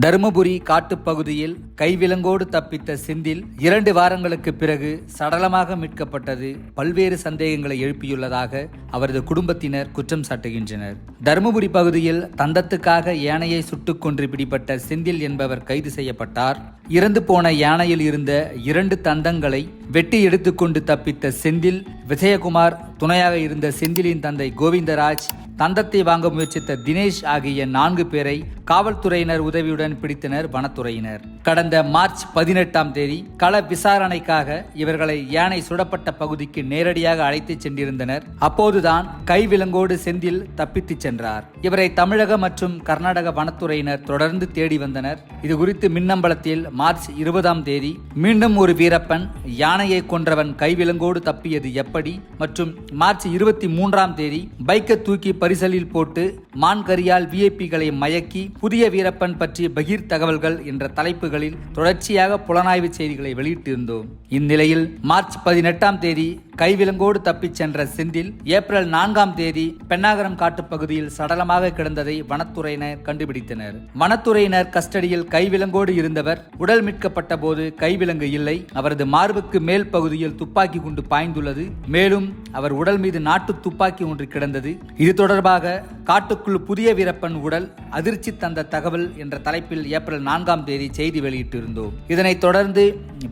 தருமபுரி காட்டுப்பகுதியில் கைவிலங்கோடு தப்பித்த செந்தில் இரண்டு வாரங்களுக்கு பிறகு சடலமாக மீட்கப்பட்டது பல்வேறு சந்தேகங்களை எழுப்பியுள்ளதாக அவரது குடும்பத்தினர் குற்றம் சாட்டுகின்றனர். தருமபுரி பகுதியில் தந்தத்துக்காக யானையை சுட்டுக் கொன்று பிடிப்பட்ட செந்தில் என்பவர் கைது செய்யப்பட்டார். இறந்து போன யானையில் இருந்த இரண்டு தந்தங்களை வெட்டி எடுத்துக்கொண்டு தப்பித்த செந்தில் விஜயகுமார் துணையாக இருந்த செந்திலின் தந்தை கோவிந்தராஜ் தந்தத்தை வாங்க முயற்சித்த தினேஷ் ஆகிய நான்கு பேரை காவல்துறையினர் உதவியுடன் பிடித்தனர் வனத்துறையினர். கடந்த மார்ச் பதினெட்டாம் தேதி கள விசாரணைக்காக இவர்களை யானை சுடப்பட்ட பகுதிக்கு நேரடியாக அழைத்துச் சென்றிருந்தனர். அப்போதுதான் கைவிலங்கோடு செந்தில் தப்பித்துச் சென்றார். இவரை தமிழக மற்றும் கர்நாடக வனத்துறையினர் தொடர்ந்து தேடி வந்தனர். இது குறித்து மின்னம்பலத்தில் மார்ச் இருபதாம் தேதி மீண்டும் ஒரு வீரப்பன் யானையை கொன்றவன் கைவிலங்கோடு தப்பியது எப்படி? மற்றும் மார்ச் இருபத்தி மூன்றாம் தேதி பைக்கை தூக்கி பரிசலில் போட்டு மான்கரியால் விஐபிகளை மயக்கி புதிய வீரப்பன் பற்றிய பகிர் தகவல்கள் என்ற தலைப்புகளில் தொடர்ச்சியாக புலனாய்வு செய்திகளை வெளியிட்டிருந்தோம். இந்நிலையில் மார்ச் பதினெட்டாம் தேதி கைவிலங்கோடு தப்பிச் சென்ற செந்தில் ஏப்ரல் நான்காம் தேதி பெண்ணாகரம் காட்டுப்பகுதியில் சடலமாக கிடந்ததை வனத்துறையினர் கண்டுபிடித்தனர். வனத்துறையினர் கஸ்டடியில் கைவிலங்கோடு இருந்தவர் உடல் மீட்கப்பட்ட போது கைவிலங்கு இல்லை. அவரது மார்புக்கு மேல் பகுதியில் துப்பாக்கி குண்டு பாய்ந்துள்ளது. மேலும் அவர் உடல் மீது நாட்டு துப்பாக்கி ஒன்று கிடந்தது. இது தொடர்பாக காட்டுக்குள் புதிய வீரப்பன் உடல் அதிர்ச்சி தந்த தகவல் என்ற தலைப்பில் ஏப்ரல் நான்காம் தேதி செய்தி வெளியிட்டிருந்தோம். இதனைத் தொடர்ந்து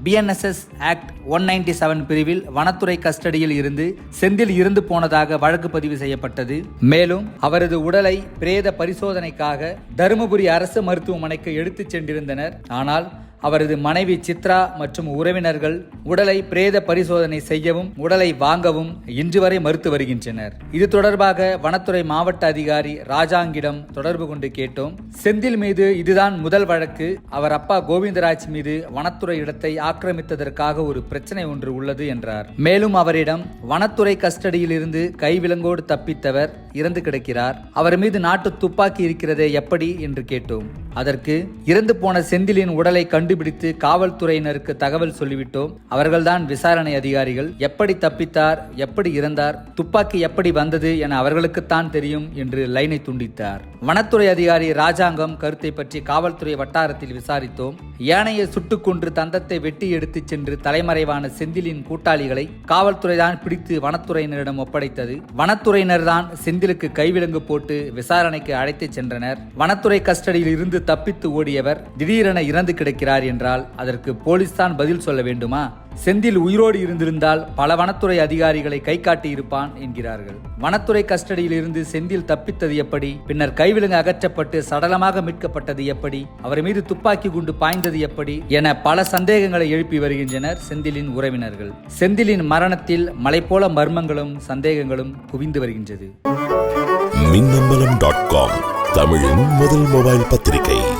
BNSS act one ninety seven பிரிவில் வனத்துறை கஸ்டடியில் இருந்து செந்தில் இருந்து போனதாக வழக்கு பதிவு செய்யப்பட்டது. மேலும் அவரது உடலை பிரேத பரிசோதனைக்காக தருமபுரி அரசு மருத்துவமனைக்கு எடுத்துச் சென்றிருந்தனர். ஆனால் அவரது மனைவி சித்ரா மற்றும் உறவினர்கள் உடலை பிரேத பரிசோதனை செய்யவும் உடலை வாங்கவும் இன்று வரை மறுத்து வருகின்றனர். இது தொடர்பாக வனத்துறை மாவட்ட அதிகாரி ராஜாங்கிடம் தொடர்பு கொண்டு கேட்டோம். செந்தில் மீது இதுதான் முதல் வழக்கு. அவர் அப்பா கோவிந்தராஜ் மீது வனத்துறை இடத்தை ஆக்கிரமித்ததற்காக ஒரு பிரச்சனை ஒன்று உள்ளது என்றார். மேலும் அவரிடம் வனத்துறை கஸ்டடியில் இருந்து கைவிலங்கோடு தப்பித்தவர் இறந்து கிடக்கிறார். அவர் மீது நாட்டு துப்பாக்கி இருக்கிறதே எப்படி என்று கேட்டோம். அதற்கு இறந்து போன செந்திலின் உடலை கண்டுபிடித்து காவல்துறையினருக்கு தகவல் சொல்லிவிட்டோம். அவர்கள்தான் விசாரணை அதிகாரிகள். எப்படி தப்பித்தார்? எப்படி இறந்தார்? துப்பாக்கி எப்படி வந்தது என அவர்களுக்குத்தான் தெரியும் என்று லைனை துண்டித்தார். வனத்துறை அதிகாரி ராஜாங்கம் கருத்தை பற்றி காவல்துறை வட்டாரத்தில் விசாரித்தோம். யானையை சுட்டுக்கொன்று தந்தத்தை வெட்டி எடுத்துச் சென்று தலைமறைவான செந்திலின் கூட்டாளிகளை காவல்துறைதான் பிடித்து வனத்துறையினரிடம் ஒப்படைத்தது. வனத்துறையினர் தான் செந்திலுக்கு கைவிலங்கு போட்டு விசாரணைக்கு அழைத்துச் சென்றனர். வனத்துறை கஸ்டடியில் இருந்து தப்பித்து ஓடியவர் திடீரென இறந்து கிடக்கிறார் என்றால் அதற்கு போலீஸ்தான் பதில் சொல்ல வேண்டுமா? செந்தில் உயிரோடு இருந்திருந்தால் பல வனத்துறை அதிகாரிகளை கை காட்டியிருப்பான் என்கிறார்கள். வனத்துறை கஸ்டடியில் இருந்து செந்தில் தப்பித்தது எப்படி? பின்னர் கைவிலங்கு அகற்றப்பட்டு சடலமாக மீட்கப்பட்டது எப்படி? அவர் மீது துப்பாக்கி குண்டு பாய்ந்தது எப்படி? என பல சந்தேகங்களை எழுப்பி வருகின்றனர் செந்திலின் உறவினர்கள். செந்திலின் மரணத்தில் மலை போல மர்மங்களும் சந்தேகங்களும் குவிந்து வருகின்றது. தமிழின் முதல் மொபைல் பத்திரிகை.